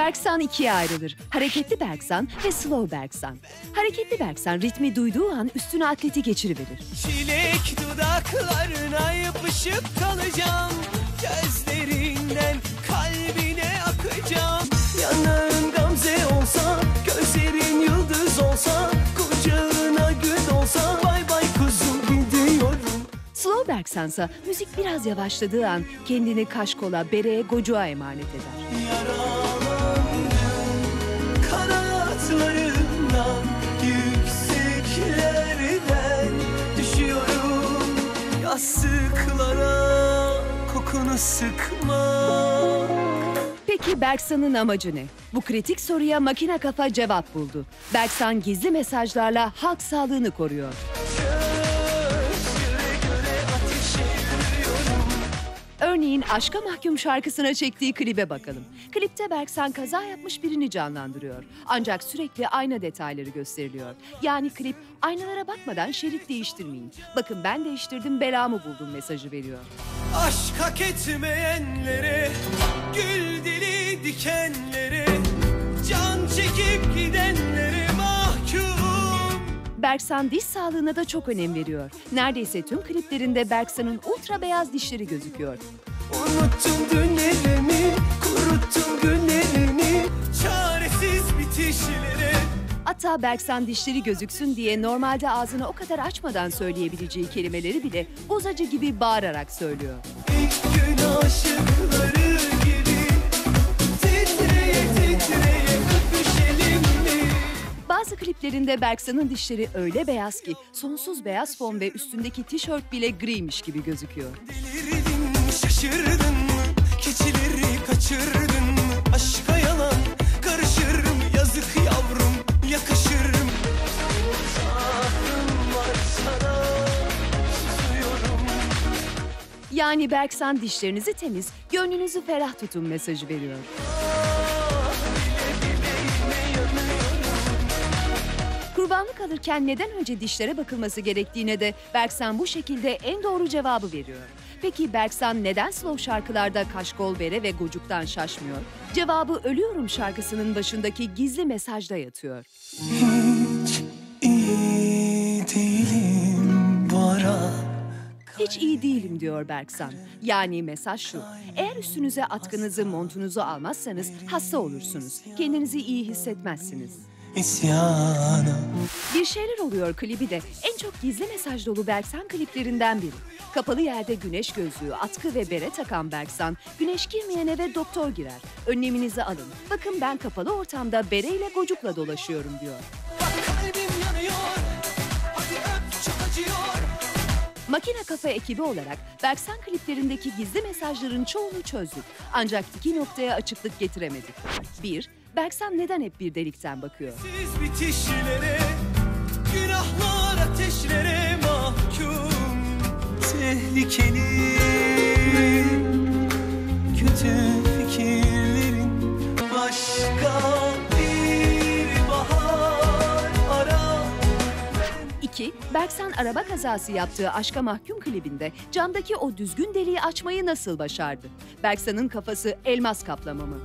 Berksan ikiye ayrılır. Hareketli Berksan ve slow Berksan. Hareketli Berksan ritmi duyduğu an üstüne atleti geçiriverir. Çilek dudaklarına yapışıp kalacağım Gözlerinden kalbine akacağım Yanağın gamze olsa Gözlerin yıldız olsa Kucağına gül olsa Bay bay kuzum gidiyorum Slow Berksansa müzik biraz yavaşladığı an kendini kaşkola, bereye, gocuğa emanet eder. Yaralandım Yastıklara kokunu sıkma Peki Berksan'ın amacı ne? Bu kritik soruya makine kafa cevap buldu. Berksan gizli mesajlarla halk sağlığını koruyor. Örneğin Aşka Mahkum şarkısına çektiği klibe bakalım. Klipte Berksan kaza yapmış birini canlandırıyor. Ancak sürekli ayna detayları gösteriliyor. Yani klip aynalara bakmadan şerit değiştirmeyin. Bakın ben değiştirdim belamı buldum mesajı veriyor. Aşk hak etmeyenlere Gül dili dikenlere Can çekip gidenlere mahkum Berksan diş sağlığına da çok önem veriyor. Neredeyse tüm kliplerinde Berksan'ın ultra beyaz dişleri gözüküyor. Unuttum dünlerimi Kuruttum günlerimi Çaresiz bitişlere Hatta Berksan dişleri gözüksün diye normalde ağzını o kadar açmadan söyleyebileceği kelimeleri bile bozacı gibi bağırarak söylüyor. İlk gün aşıkları gibi Titreye titreye öpüşelim mi? Bazı kliplerinde Berksan'ın dişleri öyle beyaz ki sonsuz beyaz fon ve üstündeki tişört bile griymiş gibi gözüküyor. Delirdin mi şaşırdın mı? Keçileri kaçırdın mı? Aşka yalan karışır mı Yazık yavrum yakışır mı Zaafım var sana Susuyorum. Yani Berksan dişlerinizi temiz, gönlünüzü ferah tutun mesajı veriyor. Kurbanlık alırken neden önce dişlere bakılması gerektiğine de Berksan bu şekilde en doğru cevabı veriyor. Peki Berksan neden slow şarkılarda kaşkol bere ve gocuktan şaşmıyor? Cevabı Ölüyorum şarkısının başındaki gizli mesajda yatıyor. Hiç iyi değilim bu ara Hiç iyi değilim diyor Berksan. Yani mesaj şu. Eğer üstünüze atkınızı, montunuzu almazsanız hasta olursunuz. Kendinizi iyi hissetmezsiniz. İsyana Bir şeyler oluyor klibi de en çok gizli mesaj dolu Berksan kliplerinden biri. Kapalı yerde güneş gözlüğü, atkı ve bere takan Berksan, güneş girmeyen eve doktor girer. Önleminizi alın. Bakın ben kapalı ortamda bereyle gocukla dolaşıyorum diyor. Makine Kafa ekibi olarak Berksan kliplerindeki gizli mesajların çoğunu çözdük. Ancak iki noktaya açıklık getiremedik. 1. Berksan neden hep bir delikten bakıyor? Siz bitişlere Günahlar ateşlere mahkum Tehlikeli Kötü fikirlerin Başka bir bahar ara 2. Berksan araba kazası yaptığı Aşka Mahkum klibinde camdaki o düzgün deliği açmayı nasıl başardı? Berksan'ın kafası elmas kaplama mı?